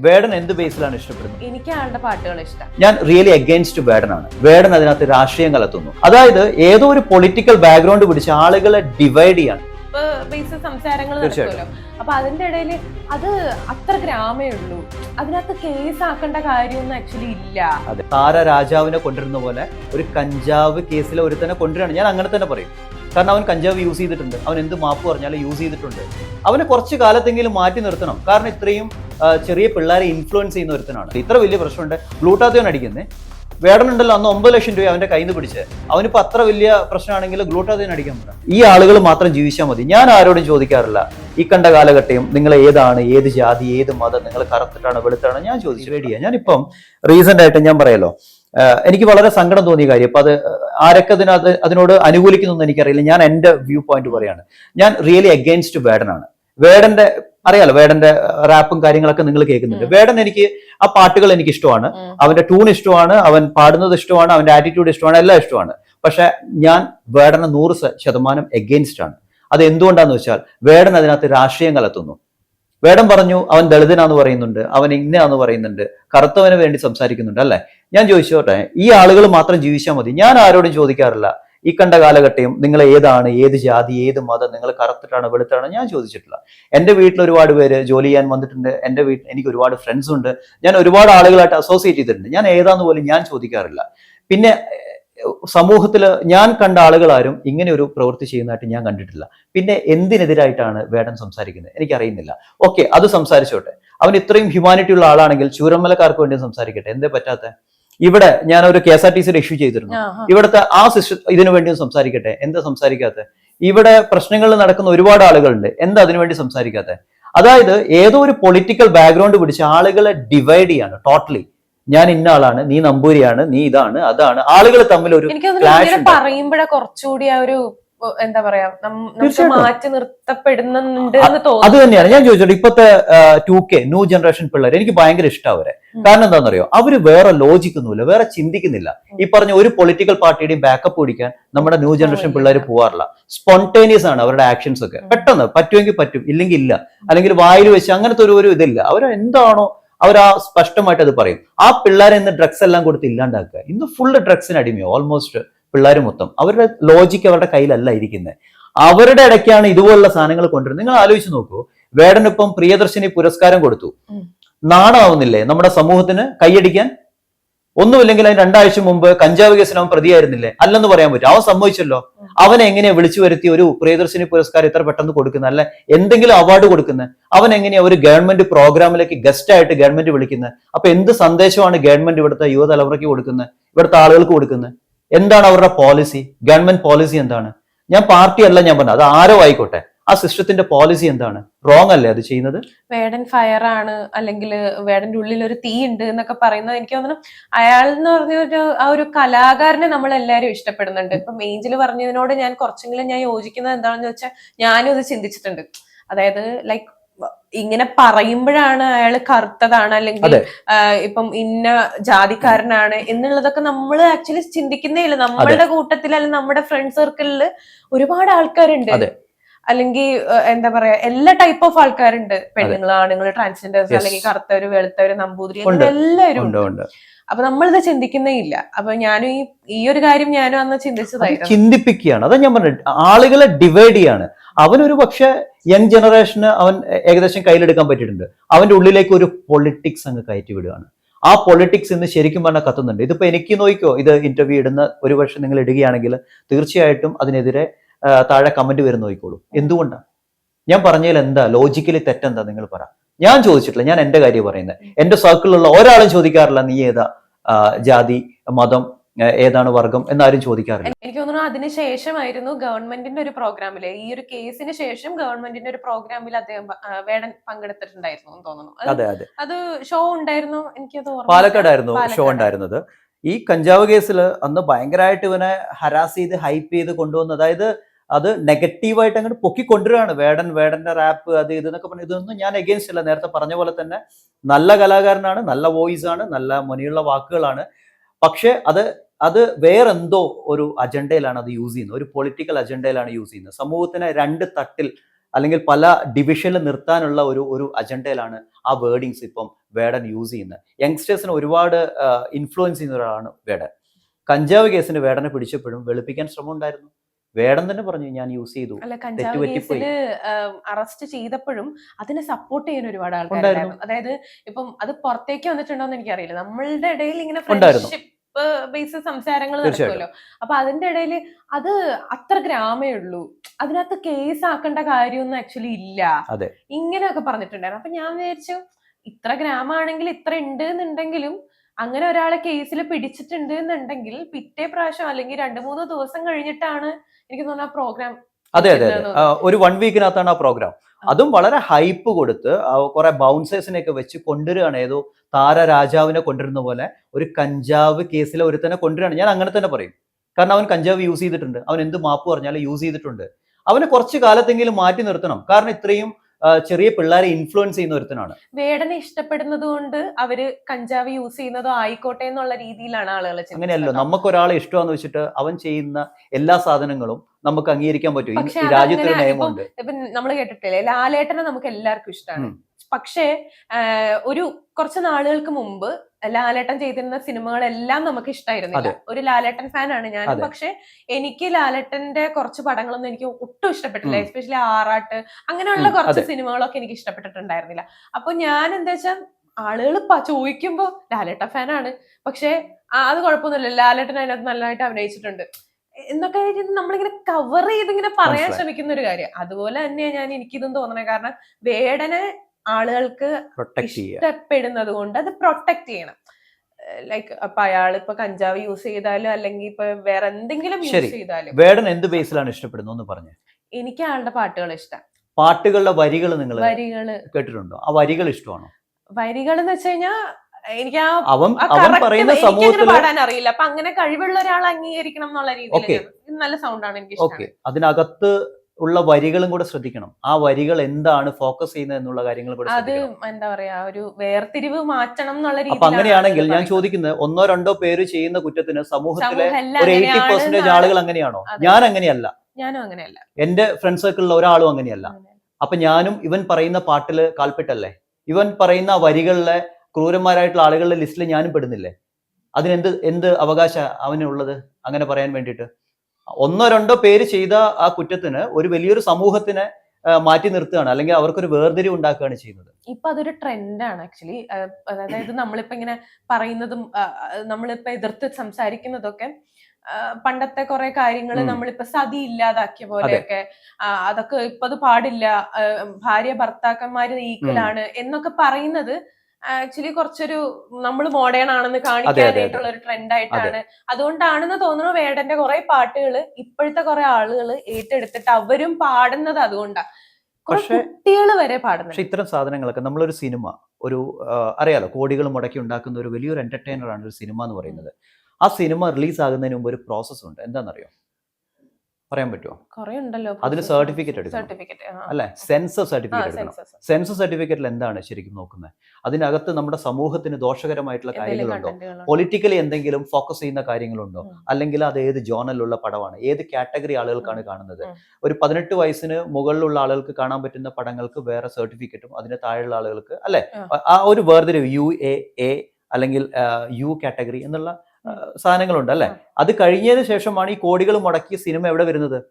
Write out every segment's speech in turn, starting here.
വേടൻ എന്ത് ബേസിലാണ് ഇഷ്ടപ്പെടുന്നത്? എനിക്ക് ആളുടെ പാട്ടുകൾ ഇഷ്ടം. ഞാൻ റിയലി അഗേൻസ്റ്റ് വേടൻ ആണ് വേടൻ അതിനകത്ത് രാഷ്ട്രീയം കലത്തുന്നു അതായത് ഏതോ ഒരു പൊളിറ്റിക്കൽ ബാക്ക്ഗ്രൗണ്ട് പിടിച്ച് ആളുകളെ ഡിവൈഡ് ചെയ്യാൻ ബേസ് സംസാരങ്ങൾ. നടക്കുമല്ലോ. അപ്പൊ അതിന്റെ ഇടയിൽ അത് അത്ര ഗ്രാമേ ഉള്ളൂ. അതിനകത്ത് കേസ് ആക്കേണ്ട കാര്യമൊന്നും ആക്ച്വലി ഇല്ല. അതെ. താര രാജാവിനെ കൊണ്ടുവരുന്ന പോലെ ഒരു കഞ്ചാവ് കേസിലെ ഒരുത്തനെ കൊണ്ടുവരണം ഞാൻ അങ്ങനെ തന്നെ പറയും. കാരണം അവൻ കഞ്ചാവ് യൂസ് ചെയ്തിട്ടുണ്ട്. അവൻ എന്ത് മാപ്പ് പറഞ്ഞാലും യൂസ് ചെയ്തിട്ടുണ്ട്. അവനെ കുറച്ച് കാലത്തെങ്കിലും മാറ്റി നിർത്തണം. കാരണം ഇത്രയും ചെറിയ പിള്ളേരെ ഇൻഫ്ലുവൻസ് ചെയ്യുന്ന ഒരുത്തനാണ്. ഇത്ര വലിയ പ്രശ്നമുണ്ട്. ഗ്ലൂട്ടാത്തിയോൺ അടിക്കുന്നത് വേടനുണ്ടല്ലോ അന്ന് ഒമ്പത് ലക്ഷം രൂപ അവന്റെ കയ്യിൽ നിന്ന് പിടിച്ച്. അവനിപ്പോ അത്ര വലിയ പ്രശ്നമാണെങ്കിൽ ഗ്ലൂട്ടാത്തിയോൺ അടിക്കാൻ പറ്റും ഈ ആളുകൾ മാത്രം ജീവിച്ചാൽ മതി. ഞാൻ ആരോടും ചോദിക്കാറില്ല. ഈ കണ്ട കാലഘട്ടം നിങ്ങൾ ഏതാണ് ഏത് ജാതി ഏത് മതം നിങ്ങൾ കറുത്തിട്ടാണ് വെളുത്താണ്? ഞാൻ ചോദിച്ചു പേടിയാ ഞാനിപ്പം റീസെന്റ് ആയിട്ട് ഞാൻ പറയല്ലോ. എനിക്ക് വളരെ സങ്കടം തോന്നിയ കാര്യം അപ്പൊ അത് ആരൊക്കെ അതിനോട് അനുകൂലിക്കുന്നു എനിക്കറിയില്ല. ഞാൻ എന്റെ വ്യൂ പോയിന്റ് പറയാണ്. ഞാൻ റിയലി അഗെയിൻസ്റ്റ് വേടനാണ്. വേടന്റെ അറിയാലോ വേടന്റെ റാപ്പും കാര്യങ്ങളൊക്കെ നിങ്ങൾ കേൾക്കുന്നുണ്ട്. വേടൻ എനിക്ക് ആ പാട്ടുകൾ എനിക്ക് ഇഷ്ടമാണ്. അവന്റെ ട്യൂൺ ഇഷ്ടമാണ് അവൻ പാടുന്നത് ഇഷ്ടമാണ് അവന്റെ ആറ്റിറ്റ്യൂഡ് ഇഷ്ടമാണ് എല്ലാം ഇഷ്ടമാണ്. പക്ഷെ ഞാൻ വേടന് നൂറ് ശതമാനം എഗെയിൻസ്റ്റ് ആണ്. അത് എന്തുകൊണ്ടാന്ന് വെച്ചാൽ വേടൻ അതിനകത്ത് രാഷ്ട്രീയം കലർത്തുന്നു. വേടൻ പറഞ്ഞു അവൻ ദളിതനാന്ന് പറയുന്നുണ്ട് അവൻ ഇന്നയാന്ന് പറയുന്നുണ്ട് കറുത്തവന് വേണ്ടി സംസാരിക്കുന്നുണ്ട് അല്ലെ? ഞാൻ ചോദിച്ചോട്ടെ ഈ ആളുകൾ മാത്രം ജീവിച്ചാൽ മതി. ഞാൻ ആരോടും ചോദിക്കാറില്ല. ഈ കണ്ട കാലഘട്ടം നിങ്ങൾ ഏതാണ് ഏത് ജാതി ഏത് മതം നിങ്ങൾ കറുത്തിട്ടാണ് വെളുത്താണ് ഞാൻ ചോദിച്ചിട്ടില്ല. എന്റെ വീട്ടിൽ ഒരുപാട് പേര് ജോലി ചെയ്യാൻ വന്നിട്ടുണ്ട്. എന്റെ വീട്ടിൽ എനിക്ക് ഒരുപാട് ഫ്രണ്ട്സ് ഉണ്ട്. ഞാൻ ഒരുപാട് ആളുകളായിട്ട് അസോസിയേറ്റ് ചെയ്തിട്ടുണ്ട്. ഞാൻ ഏതാന്ന് പോലും ഞാൻ ചോദിക്കാറില്ല. പിന്നെ സമൂഹത്തിൽ ഞാൻ കണ്ട ആളുകളാരും ഇങ്ങനെ ഒരു പ്രവൃത്തി ചെയ്യുന്നതായിട്ട് ഞാൻ കണ്ടിട്ടില്ല. പിന്നെ എന്തിനെതിരായിട്ടാണ് വേടൻ സംസാരിക്കുന്നത്? എനിക്കറിയുന്നില്ല. ഓക്കെ അത് സംസാരിച്ചോട്ടെ. അവൻ ഇത്രയും ഹ്യൂമാനിറ്റി ഉള്ള ആളാണെങ്കിൽ ചൂരമ്മലക്കാർക്ക് വേണ്ടി സംസാരിക്കട്ടെ. എന്തേ പറ്റാത്ത? ഇവിടെ ഞാൻ ഒരു കെ എസ് ആർ ടി സിയുടെ ഇഷ്യൂ ചെയ്തിരുന്നു. ഇവിടുത്തെ ആ സിസ്റ്റം ഇതിനു വേണ്ടി സംസാരിക്കട്ടെ? എന്താ സംസാരിക്കാത്ത? ഇവിടെ പ്രശ്നങ്ങൾ നടക്കുന്ന ഒരുപാട് ആളുകളുണ്ട്. എന്താ അതിനുവേണ്ടി സംസാരിക്കാത്ത? അതായത് ഏതോ ഒരു പൊളിറ്റിക്കൽ ബാക്ക്ഗ്രൗണ്ട് പിടിച്ച് ആളുകളെ ഡിവൈഡ് ചെയ്യാണ് ടോട്ടലി ഞാൻ ഇന്ന ആളാണ് നീ നമ്പൂരിയാണ് നീ ഇതാണ് അതാണ്. ആളുകൾ തമ്മിൽ ഒരു പറയുമ്പോഴേ കുറച്ചുകൂടി ആ ഒരു എന്താ പറയാ മാറ്റി നിർത്തപ്പെടുന്നുണ്ട് അത് തന്നെയാണ്. ഞാൻ ചോദിച്ചോട്ടെ ഇപ്പത്തെ ടു കെ ന്യൂ ജനറേഷൻ പിള്ളേർ എനിക്ക് ഭയങ്കര ഇഷ്ടം അവരെ. കാരണം എന്താണെന്നറിയോ അവർ വേറെ ലോജിക്കൊന്നുമില്ല വേറെ ചിന്തിക്കുന്നില്ല. ഈ പറഞ്ഞ ഒരു പൊളിറ്റിക്കൽ പാർട്ടിയുടെയും ബാക്കപ്പ് പിടിക്കാൻ നമ്മുടെ ന്യൂ ജനറേഷൻ. പിള്ളേർ പോവാറില്ല. സ്പോണ്ടേനിയസ് ആണ് അവരുടെ ആക്ഷൻസ് ഒക്കെ. പെട്ടെന്ന് പറ്റുമെങ്കിൽ പറ്റും ഇല്ലെങ്കിൽ ഇല്ല. അല്ലെങ്കിൽ വായിൽ വെച്ച് അങ്ങനത്തെ ഒരു ഒരു ഇതില്ല. അവർ എന്താണോ അവർ ആ സ്പഷ്ടമായിട്ട് അത് പറയും. ആ പിള്ളേരെ ഇന്ന് ഡ്രഗ്സ് എല്ലാം കൊടുത്ത് ഇല്ലാണ്ടാക്കുക. ഇന്ന് ഫുള്ള് ഡ്രഗ്സിന് അടിമയോ ഓൾമോസ്റ്റ് പിള്ളേർ മൊത്തം. അവരുടെ ലോജിക്ക് അവരുടെ കയ്യിലല്ല ഇരിക്കുന്നത് അവരുടെ ഇടയ്ക്കാണ് ഇതുപോലുള്ള സാധനങ്ങൾ കൊണ്ടുവരുന്നത്. നിങ്ങൾ ആലോചിച്ച് നോക്കൂ. വേടനൊപ്പം പ്രിയദർശിനി പുരസ്കാരം കൊടുത്തു. നാണാവുന്നില്ലേ നമ്മുടെ സമൂഹത്തിന് കൈയടിക്കാൻ? ഒന്നുമില്ലെങ്കിൽ അതിന് രണ്ടാഴ്ച മുമ്പ് കഞ്ചാവ് കേസിന് അവൻ പ്രതിയായിരുന്നില്ലേ? അല്ലെന്ന് പറയാൻ പറ്റും. അവൻ സംഭവിച്ചല്ലോ. അവനെ എങ്ങനെയാ വിളിച്ചു വരുത്തി ഒരു പ്രിയദർശിനി പുരസ്കാരം ഇത്ര പെട്ടെന്ന് കൊടുക്കുന്നത് അല്ല എന്തെങ്കിലും അവാർഡ് കൊടുക്കുന്നത് അവൻ എങ്ങനെയാ ഒരു ഗവൺമെന്റ് പ്രോഗ്രാമിലേക്ക് ഗസ്റ്റ് ആയിട്ട് ഗവൺമെന്റ് വിളിക്കുന്നത് അപ്പൊ എന്ത് സന്ദേശമാണ് ഗവൺമെന്റ് ഇവിടുത്തെ യുവതലമുറയ്ക്ക് കൊടുക്കുന്നത് ഇവിടുത്തെ ആളുകൾക്ക് കൊടുക്കുന്നത് എന്താണ് അവരുടെ പോളിസി ഗവൺമെന്റ് പോളിസി എന്താണ്? ഞാൻ പാർട്ടി അല്ല ഞാൻ പറഞ്ഞത്. അത് ആരോ ആയിക്കോട്ടെ. ആ സിസ്റ്റത്തിന്റെ പോളിസി എന്താണ്? റോങ് അല്ലേ അത് ചെയ്യുന്നത്? വേടൻ ഫയർ ആണ് അല്ലെങ്കിൽ വേടന്റെ ഉള്ളിൽ ഒരു തീ ഉണ്ട് എന്നൊക്കെ പറയുന്നത് എനിക്ക് തോന്നുന്നു അയാൾ എന്ന് പറഞ്ഞ ഒരു ആ ഒരു കലാകാരനെ നമ്മൾ എല്ലാവരും ഇഷ്ടപ്പെടുന്നുണ്ട്. ഇപ്പൊ മേഞ്ചിൽ പറഞ്ഞതിനോട് ഞാൻ കുറച്ചെങ്കിലും ഞാൻ യോജിക്കുന്നത് എന്താണെന്ന് വെച്ചാൽ ഞാനും ഇത് ചിന്തിച്ചിട്ടുണ്ട്. അതായത് ലൈക്ക് ഇങ്ങനെ പറയുമ്പോഴാണ് അയാൾ കറുത്തതാണ് അല്ലെങ്കിൽ. ഇപ്പം ഇന്ന ജാതിക്കാരനാണ് എന്നുള്ളതൊക്കെ നമ്മൾ ആക്ച്വലി ചിന്തിക്കുന്നേ ഇല്ല നമ്മളുടെ കൂട്ടത്തിൽ അല്ലെങ്കിൽ നമ്മുടെ ഫ്രണ്ട് സർക്കിളിൽ ഒരുപാട് ആൾക്കാരുണ്ട്. അല്ലെങ്കിൽ എന്താ പറയാ എല്ലാ ടൈപ്പ് ഓഫ് ആൾക്കാരുണ്ട്. പെണ്ണുങ്ങൾ ആണുങ്ങൾ ട്രാൻസ്ജെൻഡേഴ്സ്. അല്ലെങ്കിൽ കറുത്തവര് വെളുത്തവര് നമ്പൂതിരി എല്ലാവരും ഉണ്ട് അപ്പൊ നമ്മളിത് ചിന്തിക്കുന്നേ ഇല്ല. അപ്പൊ ഞാനും ഈ ഈ ഒരു കാര്യം ഞാനും അന്ന് ചിന്തിച്ചതായിരുന്നു. ചിന്തിപ്പിക്കുകയാണ്. അതാ ഞാൻ പറഞ്ഞത്. ആളുകളെ ഡിവൈഡ് ചെയ്യാണ്. അവനൊരു പക്ഷെ യങ് ജനറേഷന് അവൻ ഏകദേശം കയ്യിലെടുക്കാൻ പറ്റിയിട്ടുണ്ട്. അവന്റെ ഉള്ളിലേക്ക് ഒരു പൊളിറ്റിക്സ് അങ്ങ് കയറ്റി വിടുകയാണ്. ആ പൊളിറ്റിക്സ് ഇന്ന് ശരിക്കും പറഞ്ഞാൽ കത്തുന്നുണ്ട്. ഇതിപ്പോ എനിക്ക് നോക്കിക്കോ ഇത് ഇന്റർവ്യൂ ഇടുന്ന ഒരു പക്ഷെ നിങ്ങൾ ഇടുകയാണെങ്കിൽ തീർച്ചയായിട്ടും അതിനെതിരെ താഴെ കമന്റ് വരുന്ന നോക്കിക്കോളൂ. എന്തുകൊണ്ടാണ്? ഞാൻ പറഞ്ഞതിൽ എന്താ? ലോജിക്കലി തെറ്റെന്താ നിങ്ങൾ പറ. ഞാൻ ചോദിച്ചിട്ടില്ല ഞാൻ എന്റെ കാര്യം പറയുന്നത്. എന്റെ സർക്കിളിലുള്ള ഒരാളും ചോദിക്കാറില്ല നീ ഏതാ? ജാതി മതം ഏതാണ് വർഗം? എന്നാരും ചോദിക്കാറില്ല. എനിക്ക് തോന്നുന്നു അതിനുശേഷമായിരുന്നു ഗവൺമെന്റിന്റെ ഒരു പ്രോഗ്രാമിൽ. ഈ ഒരു കേസിന് ശേഷം ഗവൺമെന്റിന്റെ ഒരു പ്രോഗ്രാമിൽ അദ്ദേഹം വേടൻ പങ്കെടുത്തിട്ടുണ്ടായിരുന്നു എന്ന് തോന്നുന്നു. അതെ അതെ അത്. ഷോ ഉണ്ടായിരുന്നു? എനിക്ക്. പാലക്കാടായിരുന്നു ഷോ. ഉണ്ടായിരുന്നത്. ഈ കഞ്ചാവ് കേസിൽ അന്ന് ഭയങ്കരമായിട്ട് ഇവനെ ഹരാസ് ചെയ്ത് ഹൈപ്പ് ചെയ്ത് കൊണ്ടുവന്ന് അതായത് അത് നെഗറ്റീവായിട്ട് അങ്ങോട്ട് പൊക്കി കൊണ്ടുവരികയാണ് വേടൻ വേടന്റെ റാപ്പ് അത് ഇത് എന്നൊക്കെ പറഞ്ഞു. ഇതൊന്നും ഞാൻ എഗെയിൻസ്റ്റ് അല്ല നേരത്തെ പറഞ്ഞ പോലെ തന്നെ നല്ല കലാകാരനാണ് നല്ല വോയിസ് ആണ് നല്ല മുനിയുള്ള വാക്കുകളാണ്. പക്ഷേ അത് അത് വേറെന്തോ ഒരു അജണ്ടയിലാണ് അത് യൂസ് ചെയ്യുന്നത്. ഒരു പൊളിറ്റിക്കൽ അജണ്ടയിലാണ് യൂസ് ചെയ്യുന്നത്. സമൂഹത്തിനെ രണ്ട് തട്ടിൽ അല്ലെങ്കിൽ പല ഡിവിഷനിൽ നിർത്താനുള്ള ഒരു ഒരു അജണ്ടയിലാണ് ആ വേർഡിങ്സ് ഇപ്പം വേടൻ യൂസ് ചെയ്യുന്നത്. യങ്സ്റ്റേഴ്സിനെ ഒരുപാട് ഇൻഫ്ലുവൻസ് ചെയ്യുന്ന ഒരാളാണ് വേടൻ. കഞ്ചാവ് കേസിന് വേടനെ പിടിച്ചപ്പോഴും വെളുപ്പിക്കാൻ ശ്രമം ഉണ്ടായിരുന്നു. വേടൻ തന്നെ പറഞ്ഞു ഞാൻ യൂസ് ചെയ്തു അറസ്റ്റ് ചെയ്തപ്പോഴും അതിനെ സപ്പോർട്ട് ചെയ്യാൻ ഒരുപാട്. ആൾക്കാരുണ്ടായിരുന്നു അതായത് ഇപ്പം അത് പുറത്തേക്ക് വന്നിട്ടുണ്ടോ എന്ന് എനിക്കറിയില്ല നമ്മളുടെ ഇടയിൽ ഇങ്ങനെ. ഫ്രണ്ട്ഷിപ്പ് ബേസ് സംസാരങ്ങൾ. നടക്കുമല്ലോ അപ്പൊ അതിന്റെ ഇടയിൽ അത് അത്ര ഗ്രാമേ ഉള്ളൂ അതിനകത്ത് കേസ് ആക്കേണ്ട കാര്യമൊന്നും ആക്ച്വലി ഇല്ല. ഇങ്ങനെയൊക്കെ പറഞ്ഞിട്ടുണ്ടായിരുന്നു അപ്പൊ ഞാൻ വിചാരിച്ചു ഇത്ര ഗ്രാമാണെങ്കിൽ ഇത്ര ഉണ്ട് എന്നുണ്ടെങ്കിലും അങ്ങനെ ഒരാളെ കേസിൽ പിടിച്ചിട്ടുണ്ട് എന്നുണ്ടെങ്കിൽ പിറ്റേ പ്രാവശ്യം അല്ലെങ്കിൽ രണ്ട് മൂന്ന് ദിവസം കഴിഞ്ഞിട്ടാണ് എനിക്ക് തോന്നുന്നു ആ പ്രോഗ്രാം അതെ അതെ അതെ. ഒരു വൺ വീക്കിനകത്താണ് ആ പ്രോഗ്രാം അതും വളരെ ഹൈപ്പ് കൊടുത്ത് കുറെ ബൗൺസേഴ്സിനെയൊക്കെ വെച്ച് കൊണ്ടുവരികയാണ്. ഏതോ താര രാജാവിനെ കൊണ്ടുവരുന്ന പോലെ ഒരു കഞ്ചാവ് കേസിലെ ഒരു തന്നെ കൊണ്ടുവരികയാണ്. ഞാൻ അങ്ങനെ തന്നെ പറയും. കാരണം അവൻ കഞ്ചാവ് യൂസ് ചെയ്തിട്ടുണ്ട്. അവൻ എന്ത് മാപ്പ് പറഞ്ഞാലും യൂസ് ചെയ്തിട്ടുണ്ട്. അവനെ കുറച്ച് കാലത്തെങ്കിലും മാറ്റി നിർത്തണം. കാരണം ഇത്രയും ചെറിയ പിള്ളേരെ ഇൻഫ്ലുവൻസ് ചെയ്യുന്ന ഒരുത്തനാണ്. വേടനെ ഇഷ്ടപ്പെടുന്നത് കൊണ്ട് അവർ കഞ്ചാവ് യൂസ് ചെയ്യുന്നതോ ആയിക്കോട്ടെ എന്നുള്ള രീതിയിലാണ് ആളുകൾ അങ്ങനെയല്ലോ. നമുക്ക് ഒരാളെ ഇഷ്ടമാന്ന് വെച്ചിട്ട് അവൻ ചെയ്യുന്ന എല്ലാ സാധനങ്ങളും നമുക്ക് അംഗീകരിക്കാൻ പറ്റും. രാജ്യത്തൊരു നിയമമുണ്ട് നമ്മൾ കേട്ടിട്ടില്ലേ? ലാലേട്ടനെ നമുക്ക് എല്ലാവർക്കും ഇഷ്ടമാണ് പക്ഷേ ഒരു കുറച്ച് നാളുകൾക്ക് മുമ്പ് ലാലേട്ടൻ ചെയ്തിരുന്ന സിനിമകളെല്ലാം നമുക്ക് ഇഷ്ടമായിരുന്നില്ല ഒരു ലാലേട്ടൻ ഫാനാണ് ഞാൻ. പക്ഷെ എനിക്ക് ലാലേട്ടന്റെ കുറച്ച് പടങ്ങളൊന്നും എനിക്ക് ഒട്ടും ഇഷ്ടപ്പെട്ടില്ല. എസ്പെഷ്യലി ആറാട്ട് അങ്ങനെയുള്ള കുറച്ച് സിനിമകളൊക്കെ എനിക്ക് ഇഷ്ടപ്പെട്ടിട്ടുണ്ടായിരുന്നില്ല. അപ്പൊ ഞാൻ എന്താ വെച്ചാൽ ആളുകൾ ചോദിക്കുമ്പോ ലാലേട്ട ഫാനാണ്. പക്ഷെ അത് കുഴപ്പമൊന്നുമില്ല. ലാലേട്ടൻ അതിനകത്ത് നല്ലതായിട്ട് അഭിനയിച്ചിട്ടുണ്ട്. എന്നൊക്കെ നമ്മളിങ്ങനെ കവർ ചെയ്ത് ഇങ്ങനെ പറയാൻ. ശ്രമിക്കുന്ന ഒരു കാര്യം. അതുപോലെ തന്നെയാണ് ഞാൻ എനിക്കിതും തോന്നണേ. കാരണം വേടനെ ആളുകൾക്ക് ഇഷ്ടപ്പെടുന്നത് കൊണ്ട് അത് പ്രൊട്ടക്ട് ചെയ്യണം. ലൈക്ക് അപ്പൊ അയാൾ ഇപ്പൊ കഞ്ചാവ് യൂസ് ചെയ്താലും അല്ലെങ്കിൽ ഇപ്പൊ വേറെ എന്തെങ്കിലും യൂസ് ചെയ്താലും. വേടൻ എന്ത് ബേസിലാണ് ഇഷ്ടപ്പെടുന്നത്? പറഞ്ഞു. എനിക്ക് ആളുടെ പാട്ടുകൾ ഇഷ്ടം. പാട്ടുകളുടെ വരികൾ നിങ്ങൾ വരികൾ. കേട്ടിട്ടുണ്ടോ? ആ വരികൾ ഇഷ്ടമാണോ? വരികൾ എന്ന് വെച്ച് കഴിഞ്ഞാൽ എനിക്ക് ആ അവൻ അവൻ പറയുന്ന സമൂഹത്തിൽ പാടാൻ അറിയില്ല. അപ്പൊ അങ്ങനെ കഴിവുള്ള ഒരാൾ അംഗീകരിക്കണം എന്നുള്ള രീതിയിൽ നല്ല സൗണ്ടാണ് എനിക്ക് ഓക്കെ അതിനകത്ത് ഉള്ള വരികളും കൂടെ ശ്രദ്ധിക്കണം. ആ വരികൾ എന്താണ് ഫോക്കസ് ചെയ്യുന്നത് എന്നുള്ള കാര്യങ്ങൾ കൂടെ അത് എന്താ പറയാ ഒരു വേർതിരിവ് മാറ്റണം എന്നുള്ള അപ്പൊ അങ്ങനെയാണെങ്കിൽ ഞാൻ. ചോദിക്കുന്നത് ഒന്നോ രണ്ടോ പേര് ചെയ്യുന്ന കുറ്റത്തിന് സമൂഹത്തിലെ ഒരു എയ്റ്റി പെർസെന്റേജ് ആളുകൾ അങ്ങനെയാണോ? ഞാൻ അങ്ങനെയല്ല. ഞാനും അങ്ങനെയല്ല. എന്റെ ഫ്രണ്ട് സർക്കിളിൽ ഒരാളും അങ്ങനെയല്ല. അപ്പൊ ഞാനും ഇവൻ പറയുന്ന പാട്ടിൽ കാൽപ്പെട്ടല്ലേ? ഇവൻ പറയുന്ന വരികളിലെ ക്രൂരന്മാരായിട്ടുള്ള ആളുകളുടെ ലിസ്റ്റിൽ ഞാനും പെടുന്നില്ലേ? അതിനെന്ത് എന്ത് അവകാശ അവനുള്ളത്? അങ്ങനെ പറയാൻ വേണ്ടിയിട്ട്. ഒന്നോ രണ്ടോ പേര് ചെയ്ത ആ കുറ്റത്തിന് ഒരു വലിയൊരു സമൂഹത്തിനെ മാറ്റി നിർത്തുകയാണ്. അല്ലെങ്കിൽ അവർക്കൊരു വേർതിരി ഉണ്ടാക്കുകയാണ് ചെയ്യുന്നത്. ഇപ്പൊ അതൊരു ട്രെൻഡാണ് ആക്ച്വലി. അതായത് നമ്മളിപ്പോ ഇങ്ങനെ പറയുന്നതും നമ്മളിപ്പോ എതിർത്ത് സംസാരിക്കുന്നതൊക്കെ പണ്ടത്തെ കുറെ കാര്യങ്ങൾ. നമ്മളിപ്പോ സതി ഇല്ലാതാക്കിയ പോലെയൊക്കെ അതൊക്കെ ഇപ്പൊ അത് പാടില്ല ഭാര്യ ഭർത്താക്കന്മാര് ഈക്കലാണ് എന്നൊക്കെ പറയുന്നത് ആക്ച്വലി കുറച്ചൊരു നമ്മൾ മോഡേൺ ആണെന്ന്. കാണിക്കാനായിട്ടുള്ള ഒരു ട്രെൻഡ് ആയിട്ടാണ്. അതുകൊണ്ടാണെന്ന് തോന്നുന്നു വേടന്റെ കുറെ പാട്ടുകൾ ഇപ്പോഴത്തെ കുറെ ആളുകൾ ഏറ്റെടുത്തിട്ട് അവരും പാടുന്നത് അതുകൊണ്ടാണ് കുട്ടികൾ വരെ പാടുന്നുണ്ട്. പക്ഷെ ഇത്തരം സാധനങ്ങളൊക്കെ നമ്മളൊരു സിനിമ ഒരു അറിയാലോ കോടികൾ മുടക്കി ഉണ്ടാക്കുന്ന ഒരു വലിയൊരു എന്റർടൈനർ ആണ് ഒരു സിനിമ എന്ന് പറയുന്നത്. ആ സിനിമ റിലീസ് ആകുന്നതിന് മുമ്പ് ഒരു പ്രോസസ് ഉണ്ട്. എന്താണെന്നറിയോ? പറയാൻ പറ്റുമോ കുറെ ഉണ്ടല്ലോ അതിന് സർട്ടിഫിക്കറ്റ് എടുക്കണം. സർട്ടിഫിക്കറ്റ് അല്ലേ? സെൻസർ സർട്ടിഫിക്കറ്റ് എടുക്കണം. സെൻസർ സർട്ടിഫിക്കറ്റിൽ എന്താണ് ശരിക്കും നോക്കുന്നത്? അതിനകത്ത് നമ്മുടെ സമൂഹത്തിന് ദോഷകരമായിട്ടുള്ള കാര്യങ്ങളുണ്ടോ? പൊളിറ്റിക്കലി എന്തെങ്കിലും ഫോക്കസ് ചെയ്യുന്ന കാര്യങ്ങളുണ്ടോ? അല്ലെങ്കിൽ അത് ഏത് ജോണലിലുള്ള പടമാണ്? ഏത് കാറ്റഗറി ആളുകൾക്കാണ് കാണുന്നത്? ഒരു പതിനെട്ട് വയസ്സിന് മുകളിലുള്ള ആളുകൾക്ക് കാണാൻ പറ്റുന്ന പടങ്ങൾക്ക് വേറെ സർട്ടിഫിക്കറ്റും അതിന് താഴെയുള്ള ആളുകൾക്ക് അല്ലെ? ആ ഒരു വേർതിരിവ് യു എ എ അല്ലെങ്കിൽ യു കാറ്റഗറി എന്നുള്ള സാധനങ്ങളുണ്ട് അല്ലെ അത് കഴിഞ്ഞതിന് ശേഷമാണ് ഈ കോടികൾ മുടക്കിയ സിനിമ എവിടെ വരുന്നത്?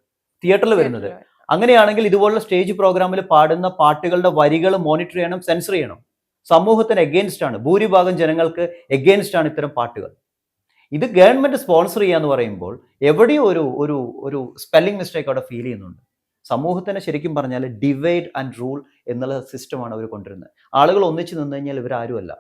തിയേറ്ററിൽ വരുന്നത്. അങ്ങനെയാണെങ്കിൽ ഇതുപോലുള്ള സ്റ്റേജ് പ്രോഗ്രാമിൽ പാടുന്ന പാട്ടുകളുടെ വരികൾ മോണിറ്റർ ചെയ്യണം സെൻസർ ചെയ്യണം. സമൂഹത്തിന് എഗെയിൻസ്റ്റ് ആണ്. ഭൂരിഭാഗം ജനങ്ങൾക്ക് എഗെയിൻസ്റ്റ് ആണ് ഇത്തരം പാട്ടുകൾ. ഇത് ഗവൺമെന്റ് സ്പോൺസർ ചെയ്യാന്ന് പറയുമ്പോൾ എവിടെയോ ഒരു ഒരു ഒരു സ്പെല്ലിംഗ് മിസ്റ്റേക്ക് അവിടെ ഫീൽ ചെയ്യുന്നുണ്ട്. സമൂഹത്തിനെ ശരിക്കും പറഞ്ഞാൽ ഡിവൈഡ് ആൻഡ് റൂൾ എന്നുള്ള സിസ്റ്റമാണ് അവർ കൊണ്ടുവരുന്നത്. ആളുകൾ ഒന്നിച്ചു നിന്ന് കഴിഞ്ഞാൽ ഇവരാരുമല്ല.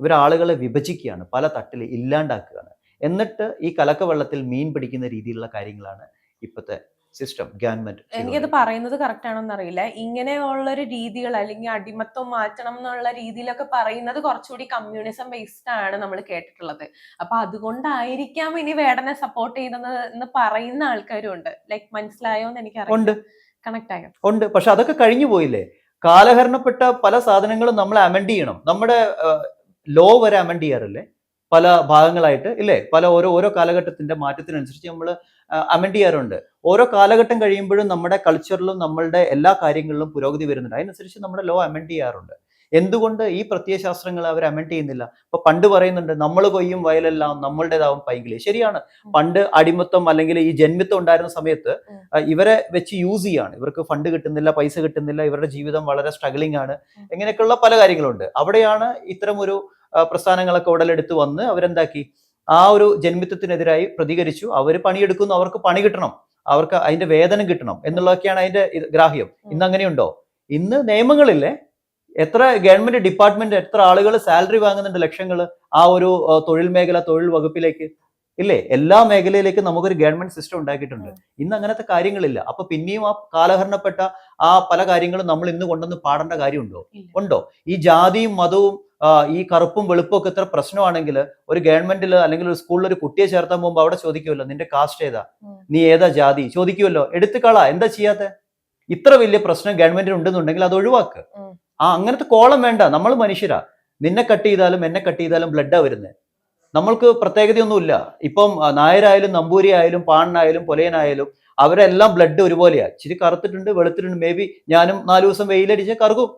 ഇവരാളുകളെ വിഭജിക്കുകയാണ് പല തട്ടിൽ ഇല്ലാണ്ടാക്കുകയാണ്. എന്നിട്ട് ഈ കലക്കവെള്ളത്തിൽ മീൻ പിടിക്കുന്ന രീതിയിലുള്ള കാര്യങ്ങളാണ് ഇപ്പോഴത്തെ സിസ്റ്റം ഗവൺമെന്റ് എനിക്കത് പറയുന്നത് കറക്റ്റ് ആണോന്ന് അറിയില്ല. ഇങ്ങനെയുള്ള ഒരു രീതികൾ അല്ലെങ്കിൽ അടിമത്വം മാറ്റണം എന്നുള്ള രീതിയിലൊക്കെ പറയുന്നത് കുറച്ചുകൂടി കമ്മ്യൂണിസം ബേസ്ഡ് ആണ് നമ്മൾ കേട്ടിട്ടുള്ളത്. അപ്പൊ അതുകൊണ്ടായിരിക്കാം ഇനി വേടനെ സപ്പോർട്ട് ചെയ്യുന്നത് എന്ന് പറയുന്ന ആൾക്കാരും ഉണ്ട് ലൈക് മനസ്സിലായോ എന്ന് എനിക്കറിയാം കണക്ട് ആയോ? ഉണ്ട്. പക്ഷെ അതൊക്കെ കഴിഞ്ഞു പോയില്ലേ? കാലഹരണപ്പെട്ട പല സാധനങ്ങളും നമ്മൾ അമെൻഡ് ചെയ്യണം. നമ്മുടെ ലോ വരെ അമെൻഡ് ചെയ്യാറില്ലേ? പല ഭാഗങ്ങളായിട്ട് ഇല്ലേ? പല ഓരോ ഓരോ കാലഘട്ടത്തിന്റെ മാറ്റത്തിനനുസരിച്ച് നമ്മൾ അമെൻഡ് ചെയ്യാറുണ്ട് ഓരോ കാലഘട്ടം കഴിയുമ്പോഴും നമ്മുടെ കൾച്ചറിലും നമ്മളുടെ എല്ലാ കാര്യങ്ങളിലും പുരോഗതി വരുന്നുണ്ട്. അതിനനുസരിച്ച് നമ്മുടെ ലോ അമെൻഡ് ചെയ്യാറുണ്ട് എന്തുകൊണ്ട് ഈ പ്രത്യയശാസ്ത്രങ്ങൾ അവർ അമെൻഡ് ചെയ്യുന്നില്ല? ഇപ്പൊ പണ്ട് പറയുന്നുണ്ട് നമ്മൾ കൊയ്യും വയലെല്ലാം നമ്മളുടേതാവും പൈങ്കിളി. ശരിയാണ്. പണ്ട് അടിമത്തം അല്ലെങ്കിൽ ഈ ജന്മിത്തം ഉണ്ടായിരുന്ന സമയത്ത് ഇവരെ വെച്ച് യൂസ് ചെയ്യാണ്. ഇവർക്ക് ഫണ്ട് കിട്ടുന്നില്ല പൈസ കിട്ടുന്നില്ല ഇവരുടെ ജീവിതം വളരെ സ്ട്രഗ്ലിംഗ് ആണ്. ഇങ്ങനെയൊക്കെയുള്ള പല കാര്യങ്ങളുണ്ട്. അവിടെയാണ് ഇത്തരം ഒരു പ്രസ്ഥാനങ്ങളൊക്കെ ഉടലെടുത്ത് വന്ന് അവരെന്താക്കി? ആ ഒരു ജന്മിത്വത്തിനെതിരായി പ്രതികരിച്ചു. അവർ പണിയെടുക്കുന്നു അവർക്ക് പണി കിട്ടണം. അവർക്ക് അതിന്റെ വേതനം കിട്ടണം എന്നുള്ളതൊക്കെയാണ് അതിന്റെ ഗ്രാഹ്യം. ഇന്ന് അങ്ങനെയുണ്ടോ? ഇന്ന് നിയമങ്ങളില്ലേ എത്ര ഗവൺമെന്റ് ഡിപ്പാർട്ട്മെന്റ് എത്ര ആളുകൾ സാലറി വാങ്ങുന്നുണ്ട് ലക്ഷങ്ങൾ ആ ഒരു തൊഴിൽ മേഖല തൊഴിൽ വകുപ്പിലേക്ക്? ഇല്ലേ? എല്ലാ മേഖലയിലേക്കും നമുക്കൊരു ഗവൺമെന്റ് സിസ്റ്റം ഉണ്ടാക്കിയിട്ടുണ്ട്. ഇന്ന് അങ്ങനത്തെ കാര്യങ്ങളില്ല. അപ്പൊ പിന്നെയും ആ കാലഹരണപ്പെട്ട ആ പല കാര്യങ്ങളും നമ്മൾ ഇന്ന് കൊണ്ടുവന്ന് പാടേണ്ട കാര്യമുണ്ടോ? ഉണ്ടോ? ഈ ജാതിയും മതവും ഈ കറുപ്പും വെളുപ്പും ഒക്കെ ഇത്ര പ്രശ്നമാണെങ്കിൽ ഒരു ഗവൺമെന്റിൽ അല്ലെങ്കിൽ ഒരു സ്കൂളിൽ ഒരു കുട്ടിയെ ചേർത്താൻ പോകുമ്പോൾ അവിടെ ചോദിക്കുമല്ലോ നിന്റെ കാസ്റ്റ് ഏതാ? നീ ഏതാ ജാതി? ചോദിക്കുമല്ലോ. എടുത്തു കളാ എന്താ ചെയ്യാത്തെ? ഇത്ര വലിയ പ്രശ്നം ഗവൺമെന്റിന് ഉണ്ടെന്നുണ്ടെങ്കിൽ അത് ഒഴിവാക്ക്. ആ അങ്ങനത്തെ കോളം വേണ്ട. നമ്മൾ മനുഷ്യരാ. നിന്നെ കട്ട് ചെയ്താലും എന്നെ കട്ട് ചെയ്താലും ബ്ലഡാ വരുന്നത് നമ്മൾക്ക് പ്രത്യേകതയൊന്നുമില്ല. ഇപ്പം നായരായാലും നമ്പൂരി ആയാലും പാണനായാലും പൊലയനായാലും അവരെല്ലാം ബ്ലഡ് ഒരുപോലെയാ. ഇച്ചിരി കറുത്തിട്ടുണ്ട് വെളുത്തിട്ടുണ്ട്. മേ ബി ഞാനും നാലു ദിവസം വെയിലടിച്ച് കറുക്കും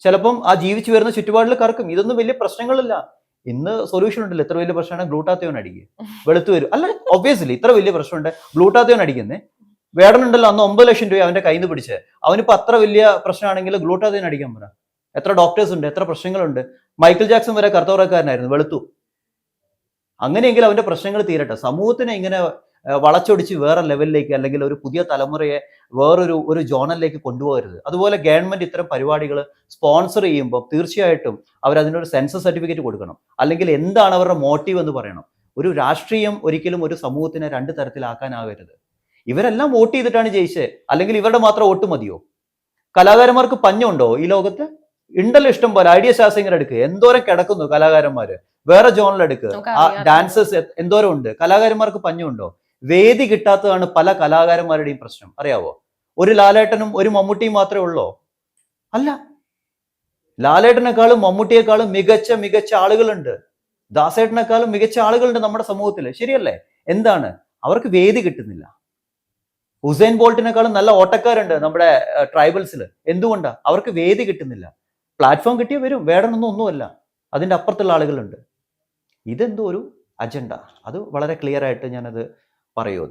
ചിലപ്പം ആ ജീവിച്ചു വരുന്ന ചുറ്റുപാടിൽ കറക്കും ഇതൊന്നും വലിയ പ്രശ്നങ്ങളില്ല. ഇന്ന് സൊല്യൂഷൻ ഉണ്ടല്ലോ. എത്ര വലിയ പ്രശ്നമാണ് ഗ്ലൂട്ടാത്തയോൺ അടിക്കുക. വെളുത്തു വരും. അല്ല ഒബ്വിയസ്ലി ഇത്ര വലിയ പ്രശ്നമുണ്ട്. ഗ്ലൂട്ടാത്തയോൺ അടിക്കുന്നേ. വേടനുണ്ടല്ലോ അന്ന് ഒമ്പത് ലക്ഷം രൂപ അവന്റെ കയ്യിൽ നിന്ന് പിടിച്ച്. അവനിപ്പോ അത്ര വലിയ പ്രശ്നമാണെങ്കിൽ ഗ്ലൂട്ടാത്തയോൺ അടിക്കാൻ പറ. എത്ര ഡോക്ടേഴ്സ് ഉണ്ട് എത്ര പ്രശ്നങ്ങളുണ്ട്. മൈക്കിൾ ജാക്സൺ വരെ കറുത്തവറക്കാരനായിരുന്നു വെളുത്തു. അങ്ങനെയെങ്കിൽ അവന്റെ പ്രശ്നങ്ങൾ തീരട്ടെ. സമൂഹത്തിന് ഇങ്ങനെ വളച്ചൊടിച്ച് വേറെ ലെവലിലേക്ക് അല്ലെങ്കിൽ ഒരു പുതിയ തലമുറയെ വേറൊരു ഒരു ജോണലിലേക്ക് കൊണ്ടുപോകരുത്. അതുപോലെ ഗവൺമെന്റ് ഇത്തരം പരിപാടികൾ സ്പോൺസർ ചെയ്യുമ്പോൾ തീർച്ചയായിട്ടും അവർ അതിനൊരു സെൻസസ് സർട്ടിഫിക്കറ്റ് കൊടുക്കണം. അല്ലെങ്കിൽ എന്താണ് അവരുടെ മോട്ടീവ് എന്ന് പറയണം. ഒരു രാഷ്ട്രീയം ഒരിക്കലും ഒരു സമൂഹത്തിനെ രണ്ട് തരത്തിലാക്കാനാവരുത്. ഇവരെല്ലാം വോട്ട് ചെയ്തിട്ടാണ് ജയിച്ചത് അല്ലെങ്കിൽ ഇവരുടെ മാത്രം വോട്ട് മതിയോ? കലാകാരന്മാർക്ക് പഞ്ഞുണ്ടോ ഈ ലോകത്ത്? ഉണ്ടല്ലോ ഇഷ്ടം പോലെ. ഐഡിയ ശാസ്ത്രജ്ഞർ എടുക്കുക എന്തോരം കിടക്കുന്നു കലാകാരന്മാര്. വേറെ ജോണിലെടുക്കുക ആ ഡാൻസേഴ്സ് എന്തോരം ഉണ്ട്? കലാകാരന്മാർക്ക് പഞ്ഞുണ്ടോ? വേദി കിട്ടാത്തതാണ് പല കലാകാരന്മാരുടെയും പ്രശ്നം. അറിയാവോ? ഒരു ലാലേട്ടനും ഒരു മമ്മൂട്ടിയും മാത്രമേ ഉള്ളോ? അല്ല. ലാലേട്ടനേക്കാളും മമ്മൂട്ടിയേക്കാളും മികച്ച മികച്ച ആളുകളുണ്ട്. ദാസേട്ടനേക്കാളും മികച്ച ആളുകളുണ്ട് നമ്മുടെ സമൂഹത്തിൽ ശരിയല്ലേ? എന്താണ്? അവർക്ക് വേദി കിട്ടുന്നില്ല. ഹുസൈൻ ബോൾട്ടിനേക്കാളും നല്ല ഓട്ടക്കാരുണ്ട് നമ്മുടെ ട്രൈബൽസിൽ എന്തുകൊണ്ടാണ് അവർക്ക് വേദി കിട്ടുന്നില്ല. പ്ലാറ്റ്ഫോം കിട്ടിയ വരും. വേടനൊന്നും ഒന്നുമല്ല. അതിന്റെ അപ്പുറത്തുള്ള ആളുകളുണ്ട്. ഇതെന്തോ ഒരു അജണ്ട. അത് വളരെ ക്ലിയർ ആയിട്ട് ഞാനത് പറയൂ